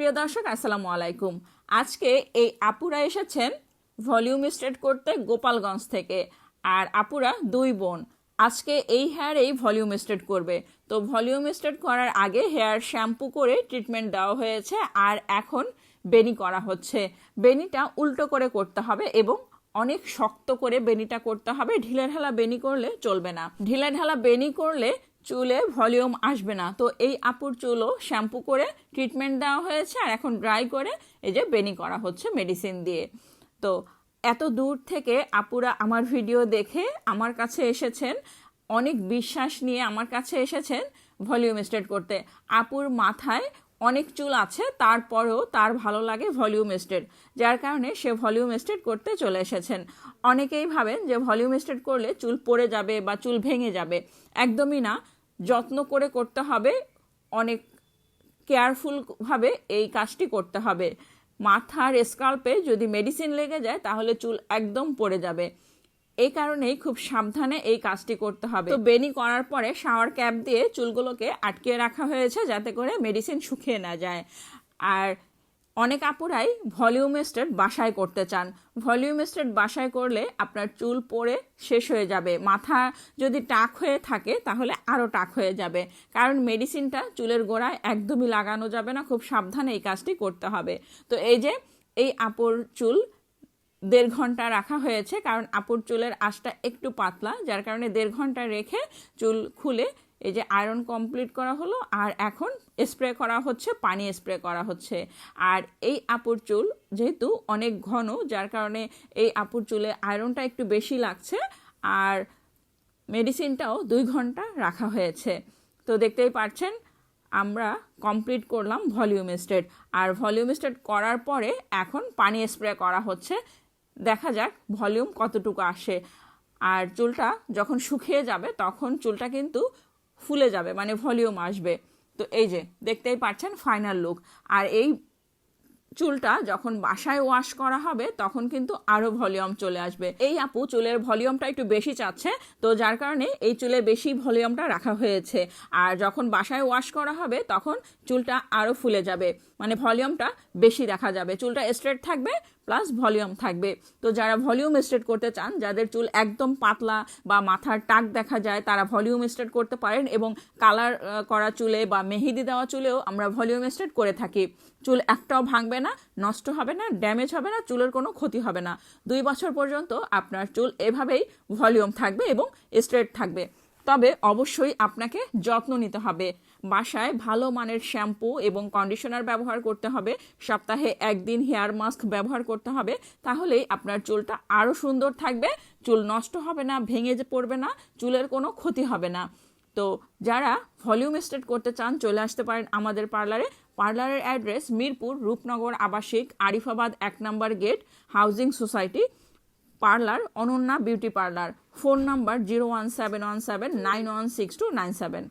প্রিয় দর্শক, আসসালামু আলাইকুম। আজকে এই আপুরা এসেছেন ভলিউম স্ট্রেট করতে গোপালগঞ্জ থেকে আর আপুরা দুই বোন। আজকে এই হেয়ারেই ভলিউম স্ট্রেট করবে। তো ভলিউম স্ট্রেট করার আগে হেয়ার শ্যাম্পু করে ট্রিটমেন্ট দেওয়া হয়েছে আর এখন বেনি করা হচ্ছে। বেনিটা উল্টো করে করতে হবে এবং অনেক শক্ত করে বেনিটা করতে হবে। ঢিলে ঢালা বেনি করলে চলবে না। ঢিলে ঢালা বেনি করলে চুলে ভলিউম আসবে না। তো এই আপুর চুলও শ্যাম্পু করে ট্রিটমেন্ট দেওয়া হয়েছে আর এখন ড্রাই করে এই যে বেনি করা হচ্ছে মেডিসিন দিয়ে। তো এত দূর থেকে আপুরা আমার ভিডিও দেখে আমার কাছে এসেছেন, অনেক বিশ্বাস নিয়ে আমার কাছে এসেছেন ভলিউম স্টেট করতে। আপুর মাথায় অনেক চুল আছে, তারপরেও তার ভালো লাগে ভলিউম স্ট্রেট যার কারণে সে ভলিউম স্ট্রেট করতে চলে এসেছেন। অনেকেই ভাবেন যে ভলিউম স্ট্রেট করলে চুল পড়ে যাবে বা চুল ভেঙে যাবে। একদমই না, যত্ন করে করতে হবে, অনেক কেয়ারফুলভাবে এই কাজটি করতে হবে। মাথার স্কাল্পে যদি মেডিসিন লেগে যায়, তাহলে চুল একদম পড়ে যাবে। এই কারণেই খুব সাবধানে এই কাজটি করতে হবে। তো বেনি করার পরে শাওয়ার ক্যাপ দিয়ে চুলগুলোকে আটকে রাখা হয়েছে যাতে করে মেডিসিন শুকিয়ে না যায়। আর অনেক আপুরাই ভলিউম স্টেট বাসায় করতে চান। ভলিউম স্টেট বাসায় করলে আপনার চুল পড়ে শেষ হয়ে যাবে। মাথা যদি টাক হয়ে থাকে তাহলে আরও টাক হয়ে যাবে। কারণ মেডিসিনটা চুলের গোড়ায় একদমই লাগানো যাবে না, খুব সাবধানে এই কাজটি করতে হবে। তো এই যে, এই আপুর চুল দেড় ঘণ্টা রাখা হয়েছে, কারণ আপুর চুলের আঁশটা একটু পাতলা, যার কারণে দেড় ঘণ্টা রেখে চুল খুলে এই যে আয়রন কমপ্লিট করা হলো, আর এখন স্প্রে করা হচ্ছে, পানি স্প্রে করা হচ্ছে। আর এই আপুর চুল যেহেতু অনেক ঘন, যার কারণে এই আপুর চুলে আয়রনটা একটু বেশি লাগছে, আর মেডিসিনটাও দুই ঘণ্টা রাখা হয়েছে। তো দেখতেই পাচ্ছেন আমরা কমপ্লিট করলাম ভলিউম স্টেট। আর ভলিউম স্টেট করার পরে এখন পানি স্প্রে করা হচ্ছে দেখা যাক ভলিউম কতটুকু আসে। আর চুলটা যখন শুকিয়ে যাবে, তখন চুলটা কিন্তু ফুলে যাবে মানে ভলিউম আসবে। তো এই যে, দেখতেই পাচ্ছেন ফাইনাল লুক আর এই চুলটা যখন বাসায় ওয়াশ করা হবে, তখন কিন্তু আরও ভলিউম চলে আসবে। এই আপু চুলের ভলিউমটা একটু বেশি চাচ্ছে, তো যার কারণে এই চুলে বেশি ভলিউমটা রাখা হয়েছে। আর যখন বাসায় ওয়াশ করা হবে, তখন চুলটা আরও ফুলে যাবে। মানে ভলিউমটা বেশি দেখা যাবে। চুলটা স্ট্রেট থাকবে প্লাস ভলিউম থাকবে। তো যারা ভলিউম স্ট্রেট করতে চান, যাদের চুল একদম পাতলা বা মাথার টাক দেখা যায়, তারা ভলিউম স্ট্রেট করতে পারেন এবং কালার করা চুলে বা মেহেদি দেওয়া চুলেও আমরা ভলিউম স্ট্রেট করে থাকি। চুল একটাও ভাঙবে না, নষ্ট হবে না ড্যামেজ হবে না, চুলের কোনো ক্ষতি হবে না। দুই বছর পর্যন্ত আপনার চুল এভাবেই ভলিউম থাকবে এবং স্ট্রেট থাকবে। তবে অবশ্যই আপনাকে যত্ন নিতে হবে। বাসায় ভালো মানের শ্যাম্পু এবং কন্ডিশনার ব্যবহার করতে হবে। সপ্তাহে একদিন হেয়ার মাস্ক ব্যবহার করতে হবে। তাহলেই আপনার চুলটা আরও সুন্দর থাকবে, চুল নষ্ট হবে না, ভেঙে পড়বে না, চুলের কোনো ক্ষতি হবে না। তো যারা ভলিউম স্টেট করতে চান, চলে আসতে পারেন আমাদের পার্লারে পার্লারের অ্যাড্রেস মিরপুর রূপনগর আবাসিক, আরিফাবাদ এক নম্বর gate housing society parlour Ananya beauty parlour phone number zero one seven one seven nine one six two nine seven